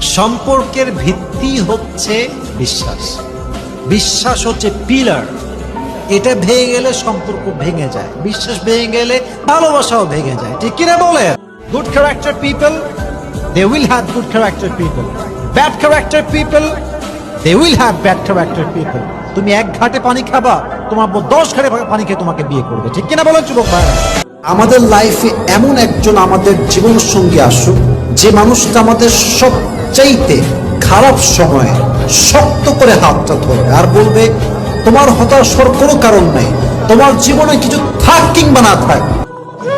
সম্পর্কের ভিত্তি হচ্ছে বিশ্বাস। বিশ্বাস হচ্ছে পিলার এটা ভেঙে গেলে সম্পর্ক ভেঙে যায়। বিশ্বাস ভেঙে গেলে ভালোবাসাও ভেঙে যায়। ঠিক কিনা বলে good character people they will have good character people bad character people they will have bad character people তুমি এক ঘাটে পানি খাবা, তোমার দশ ঘাটে পানি খেয়ে তোমাকে বিয়ে করবে। ঠিক কিনা বলো যুবক ভাইরা? আমাদের লাইফে এমন একজন আমাদের জীবন সঙ্গী আসুক, যে মানুষটা আমাদের সবচাইতে খারাপ সময়ে শক্ত করে হাতটা ধরবে আর বলবে, তোমার হতাশার কোনো কারণ নেই। তোমার জীবনে কিছু থাক কিংবা না থাক।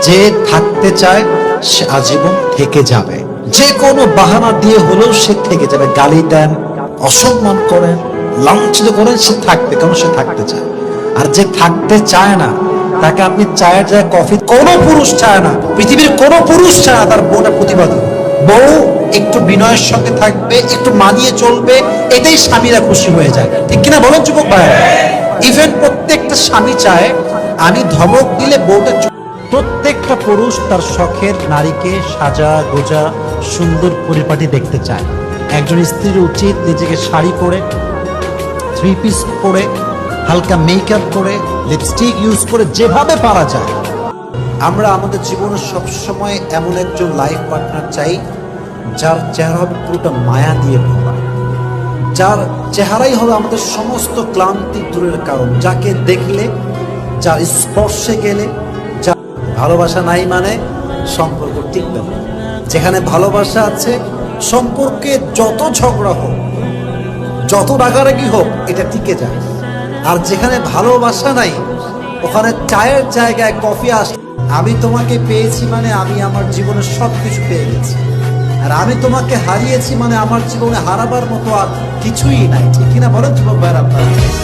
যে থাকতে চায়, সে আজীবন থেকে যাবে। যে কোনো বাহানা দিয়ে হলেও সে থেকে যাবে। গালি দেন, অসম্মান করেন, লাঞ্ছিত করেন, সে থাকবে কারণ সে থাকতে চায়। আর যে থাকতে চায় না, তাকে আপনি চায়ের যায় কফি, কোনো পুরুষ চায় না। পৃথিবীর কোনো পুরুষ চায় না, তার বউটা প্রতিবাদী। বউ একটু বিনয়ের সঙ্গে থাকবে, একটু মানিয়ে চলবে এটাই স্বামীরা খুশি হয়ে যায়। ঠিক কিনা বলেন যুবক ভাই? ইভেন প্রত্যেকটা স্বামী চায়, আমি ধমক দিলে বউটা প্রত্যেকটা পুরুষ তার শখের নারীকে সাজা, গোজা, সুন্দর পরিপাটি দেখতে চায়। একজন স্ত্রীর উচিত নিজেকে শাড়ি পরে থ্রি পিস পরে, হালকা মেকআপ করে লিপস্টিক ইউজ করে যেভাবে পারা যায়। আমরা আমাদের জীবনে সবসময় এমন একজন লাইফ পার্টনার চাই, যার চেহারা হবে পুরোটা মায়া দিয়ে ভরা। যার চেহারাই হবে আমাদের সমস্ত ক্লান্তি দূরের কারণ, যাকে দেখলে, যার স্পর্শে গেলে যা ভালোবাসা নাই মানে সম্পর্ক টিকবে না। যেখানে ভালোবাসা আছে, সম্পর্কে যত ঝগড়া হোক, যত রাগারাগি হোক, এটা টিকে যায়। আর যেখানে ভালোবাসা নাই ওখানে চায়ের জায়গায় কফি আস আমি তোমাকে পেয়েছি মানে আমি আমার জীবনে সব কিছু পেয়ে গেছি। আর আমি তোমাকে হারিয়েছি মানে আমার জীবনে হারাবার মতো আর কিছুই নাই। ঠিক কিনা বলেন যুবক ভাইয়ের আপনারা?